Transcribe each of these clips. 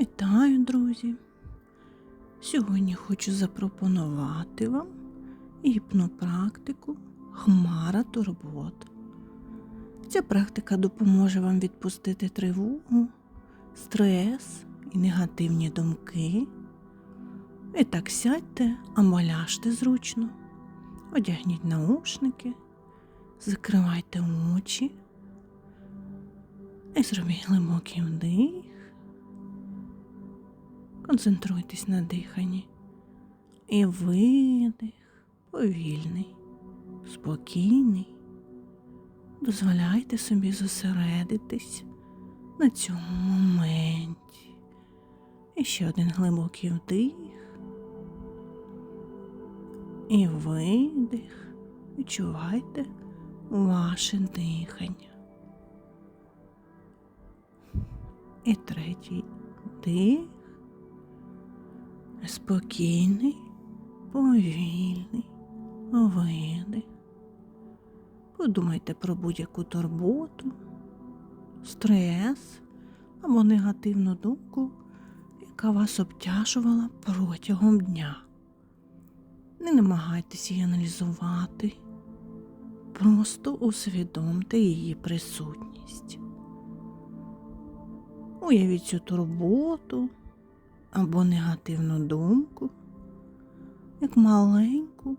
Вітаю, друзі! Сьогодні хочу запропонувати вам гіпнопрактику Хмара турбот. Ця практика допоможе вам відпустити тривогу, стрес і негативні думки. І так сядьте або ляжте зручно, одягніть наушники, закривайте очі і зробіть глибокий вдих. Концентруйтесь на диханні. І видих повільний, спокійний. Дозволяйте собі зосередитись на цьому моменті. І ще один глибокий вдих. І видих. Відчувайте ваше дихання. І третій дих спокійний, повільний видих. Подумайте про будь-яку турботу, стрес або негативну думку, яка вас обтяжувала протягом дня. Не намагайтеся її аналізувати, просто усвідомте її присутність. Уявіть цю турботу або негативну думку, як маленьку,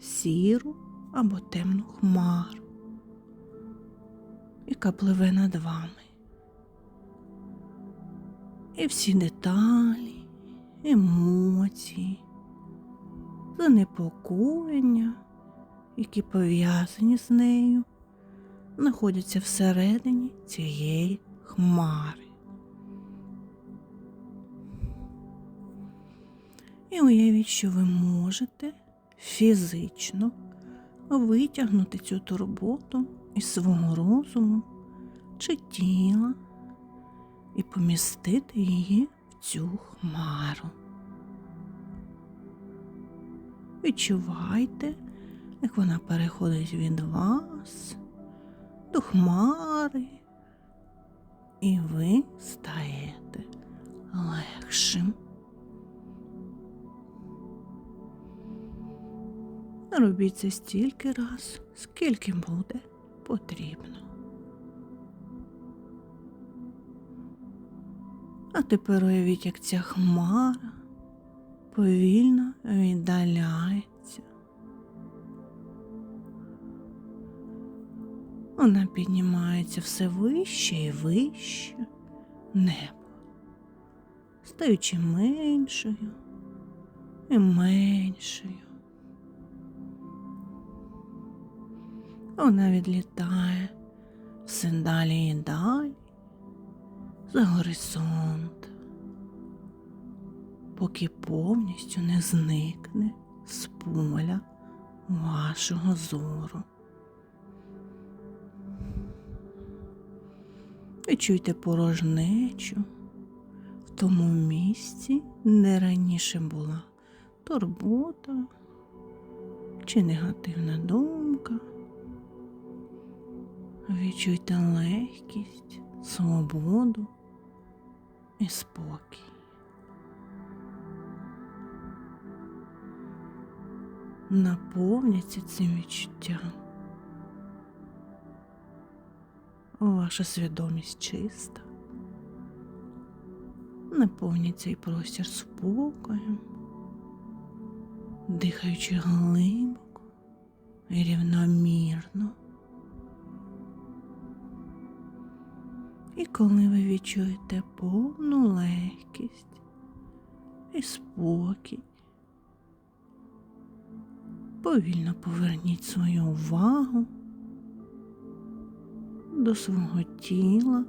сіру або темну хмару, яка пливе над вами. І всі деталі, емоції, занепокоєння, які пов'язані з нею, знаходяться всередині цієї хмари. І уявіть, що ви можете фізично витягнути цю турботу із свого розуму чи тіла і помістити її в цю хмару. Відчувайте, як вона переходить від вас до хмари, і ви стаєте легшим. Робіть це стільки раз, скільки буде потрібно. А тепер уявіть, як ця хмара повільно віддаляється. Вона піднімається все вище і вище небо, стаючи меншою і меншою. Вона відлітає все далі і далі за горизонт, поки повністю не зникне з поля вашого зору. Відчуйте порожнечу в тому місці, де раніше була турбота чи негативна думка. Відчуйте легкість, свободу і спокій. Наповняться цим відчуттям. Ваша свідомість чиста. Наповніть цей простір спокоєм, дихаючи глибоко і рівномірно. І коли ви відчуєте повну легкість і спокій, повільно поверніть свою увагу до свого тіла,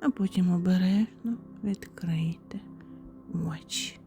а потім обережно відкрийте очі.